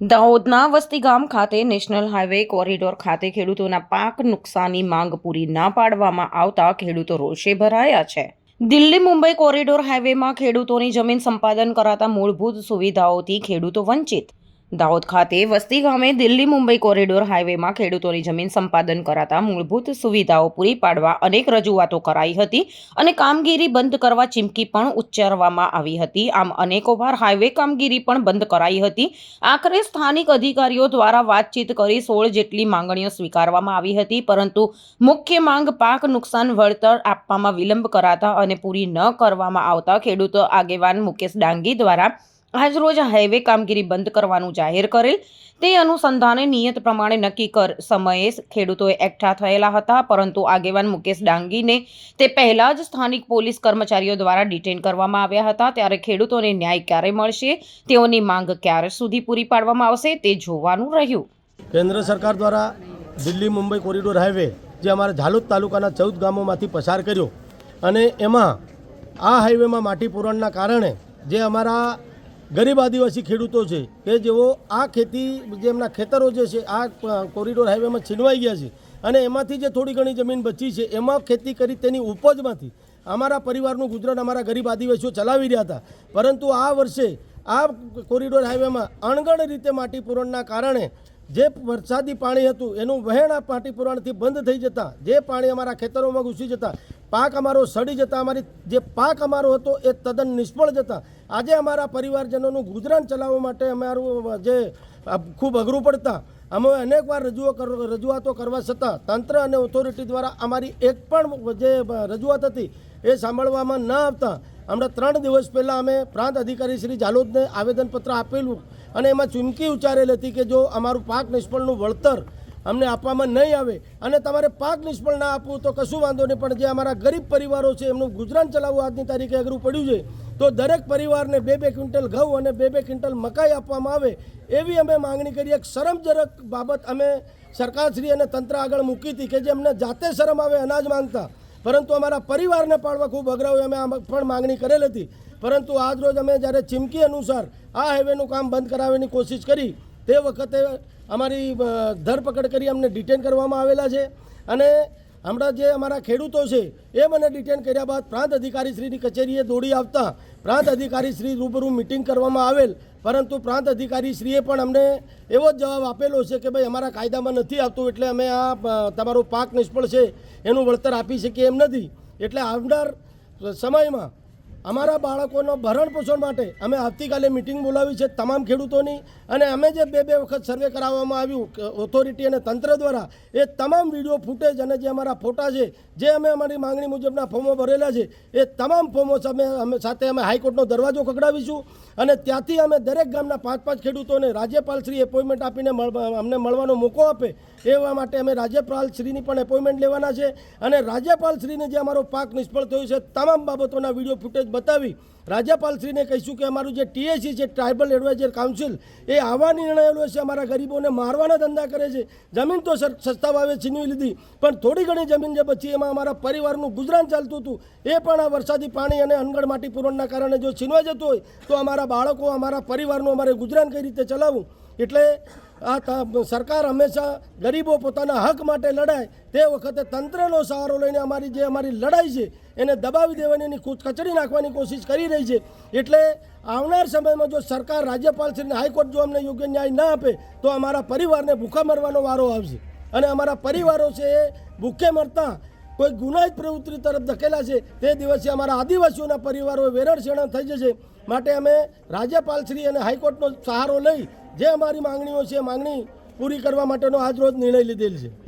દાહોદના વસ્તી ગામ ખાતે નેશનલ હાઈવે કોરિડોર ખાતે ખેડૂતોના પાક નુકસાની માંગ પૂરી ના પાડવામાં આવતા ખેડૂતો રોષે ભરાયા છે. દિલ્હી મુંબઈ કોરિડોર હાઈવેમાં ખેડૂતોની જમીન સંપાદન કરાતા મૂળભૂત સુવિધાઓથી ખેડૂતો વંચિત. દાહોદ ખાતે વસ્તી ગામે દિલ્હી મુંબઈ કોરિડોર હાઈવેમાં ખેડૂતોની જમીન સંપાદન કરાતા મૂળભૂત સુવિધાઓ પૂરી પાડવા અનેક રજૂઆતો કરાઈ હતી અને કામગીરી બંધ કરવા ચીમકી પણ ઉચ્ચારવામાં આવી હતી. આમ અનેકો વાર હાઈવે કામગીરી પણ બંધ કરાઈ હતી. આખરે સ્થાનિક અધિકારીઓ દ્વારા વાતચીત કરી સોળ જેટલી માંગણીઓ સ્વીકારવામાં આવી હતી, પરંતુ મુખ્ય માંગ પાક નુકસાન, વળતર આપવામાં વિલંબ કરાતા અને પૂરી ન કરવામાં આવતા ખેડૂતો આગેવાન મુકેશ ડાંગી દ્વારા આજરોજ હાઈવે કામગીરી બંધ કરવાનું જાહેર કરેલ. તે અનુસંધાને નિયત પ્રમાણે નક્કી કર સમયે ખેડૂતોએ એકઠા થયેલા હતા, પરંતુ આગેવાન મુકેશ ડાંગીને તે પહેલાં જ સ્થાનિક પોલીસ કર્મચારીઓ દ્વારા ડિટેન કરવામાં આવ્યા હતા. ત્યારે ખેડૂતોને ન્યાય ક્યારે મળશે, તેઓની માંગ ક્યારે સુધી પૂરી પાડવામાં આવશે, તે જોવાનું રહ્યું. કેન્દ્ર સરકાર દ્વારા દિલ્હી મુંબઈ કોરિડોર હાઈવે જે અમારા ઝાલોદ તાલુકાના ચૌદ ગામોમાંથી પસાર કર્યો, અને એમાં આ હાઈવેમાં માટી પૂરણના કારણે જે અમારા ગરીબ આદિવાસી ખેડૂતો છે કે જેઓ આ ખેતી, જે એમના ખેતરો જે છે, આ કોરિડોર હાઈવેમાં છીનવાઈ ગયા છે અને એમાંથી જે થોડી ઘણી જમીન બચી છે, એમાં ખેતી કરી તેની ઉપજમાંથી અમારા પરિવારનું ગુજરાન અમારા ગરીબ આદિવાસીઓ ચલાવી રહ્યા હતા. પરંતુ આ વર્ષે આ કોરિડોર હાઈવેમાં અણગણ રીતે માટી પૂરણના કારણે જે વરસાદી પાણી હતું, એનું વહેણ આ માટી પુરાણથી બંધ થઈ જતાં, જે પાણી અમારા ખેતરોમાં ઘૂસી જતાં, પાક અમારો સડી જતાં, અમારી જે પાક અમારો હતો એ તદ્દન નિષ્ફળ જતા આજે અમારા પરિવારજનોનું ગુજરાન ચલાવવા માટે અમારું જે ખૂબ અઘરું પડતા, અમે અનેકવાર રજૂઓ રજૂઆતો કરવા છતાં તંત્ર અને ઓથોરિટી દ્વારા અમારી એક પણ જે રજૂઆત હતી એ સાંભળવામાં ન આવતા. હમણાં ત્રણ દિવસ પહેલાં અમે પ્રાંત અધિકારી શ્રી જાલોદને આવેદનપત્ર આપેલું અને એમાં ચૂમકી ઉચ્ચારેલ હતી કે જો અમારું પાક નિષ્ફળનું વળતર અમને આપવામાં નહીં આવે અને તમારે પાક નિષ્ફળ ના આપવું તો કશું વાંધો નહીં, પણ જે અમારા ગરીબ પરિવારો છે એમનું ગુજરાન ચલાવવું આજની તારીખે અઘરું પડ્યું છે. તો દરેક પરિવારને બે બે ક્વિન્ટલ ઘઉં અને બે બે ક્વિન્ટલ મકાઈ આપવામાં આવે એવી અમે માંગણી કરી. એક શરમજનક બાબત અમે સરકારશ્રી અને તંત્ર આગળ મૂકી હતી કે જે અમને જાતે શરમ આવે, અનાજ માંગતા. પરંતુ અમારા પરિવારને પાડવા ખૂબ અઘરા હોય અમે આ પણ માંગણી કરેલ હતી. પરંતુ આજરોજ અમે જ્યારે ચીમકી અનુસાર આ હાઈવેનું કામ બંધ કરાવવાની કોશિશ કરી, તે વખતે અમારી ધરપકડ કરી અમને ડિટેન કરવામાં આવેલા છે. અને હમણાં જે અમારા ખેડૂતો છે, એ મને ડિટેન કર્યા બાદ પ્રાંત અધિકારીશ્રીની કચેરીએ દોડી આવતા પ્રાંત અધિકારીશ્રી રૂબરૂ મિટિંગ કરવામાં આવેલ. પરંતુ પ્રાંત અધિકારીશ્રીએ પણ અમને એવો જ જવાબ આપેલો છે કે, ભાઈ, અમારા કાયદામાં નથી આવતું, એટલે અમે આ તમારો પાક નિષ્ફળ છે, એનું વળતર આપી શકીએ એમ નથી. એટલે આવનાર સમયમાં અમારા બાળકોનો ભરણ પોષણ માટે અમે આવતીકાલે મિટિંગ બોલાવી છે તમામ ખેડૂતોની. અને અમે જે બે બે વખત સર્વે કરાવવામાં આવ્યું ઓથોરિટી અને તંત્ર દ્વારા, એ તમામ વીડિયો ફૂટેજ અને જે અમારા ફોટા છે, જે અમે અમારી માંગણી મુજબના ફોર્મો ભરેલા છે, એ તમામ ફોર્મો અમે અમે સાથે અમે હાઈકોર્ટનો દરવાજો ખગડાવીશું અને ત્યાંથી અમે દરેક ગામના પાંચ પાંચ ખેડૂતોને રાજ્યપાલશ્રી એપોઇન્ટમેન્ટ આપીને અમને મળવાનો મોકો આપે, એવા માટે અમે રાજ્યપાલશ્રીની પણ એપોઇન્ટમેન્ટ લેવાના છે. અને રાજ્યપાલશ્રીને જે અમારો પાક નિષ્ફળ થયો છે, તમામ બાબતોના વીડિયો ફૂટેજ બતાવી. રાજ્યપાલશ્રીને કહીશું કે અમારું જે ટીએસી છે ટ્રાઇબલ એડવાઇઝર કાઉન્સિલ એ આવા નિર્ણયો લે છે અમારા ગરીબોને મારવાના ધંધા કરે છે. જમીન તો સસ્તા ભાવે છીનવી લીધી, પણ થોડી ઘણી જમીન જે બચી, એમાં અમારા પરિવારનું ગુજરાન ચાલતું હતું, એ પણ આ વરસાદી પાણી અને અનગઢ માટી પૂરણના કારણે જો છીનવાઈ જતું હોય, તો અમારા બાળકો, અમારા પરિવારનું અમારે ગુજરાન કઈ રીતે ચલાવવું? એટલે આ સરકાર હંમેશા ગરીબો પોતાના હક માટે લડાય, તે વખતે તંત્રનો સહારો લઈને અમારી જે અમારી લડાઈ છે એને દબાવી દેવાની એની કૂચ- કચડી નાખવાની કોશિશ કરી રહી છે. એટલે આવનાર સમયમાં જો સરકાર રાજ્યપાલશ્રીને હાઈકોર્ટ જો અમને યોગ્ય ન્યાય ના આપે, તો અમારા પરિવારને ભૂખા મરવાનો વારો આવશે. અને અમારા પરિવારો છે એ ભૂખે મરતા કોઈ ગુનાહિત પ્રવૃત્તિ તરફ ધકેલા છે, તે દિવસે અમારા આદિવાસીઓના પરિવારો વેરણ થઈ જશે. માટે અમે રાજ્યપાલશ્રી અને હાઈકોર્ટનો સહારો લઈ જે અમારી માંગણીઓ છે માંગણી પૂરી કરવા માટેનો આજ રોજ નિર્ણય લીધેલ છે.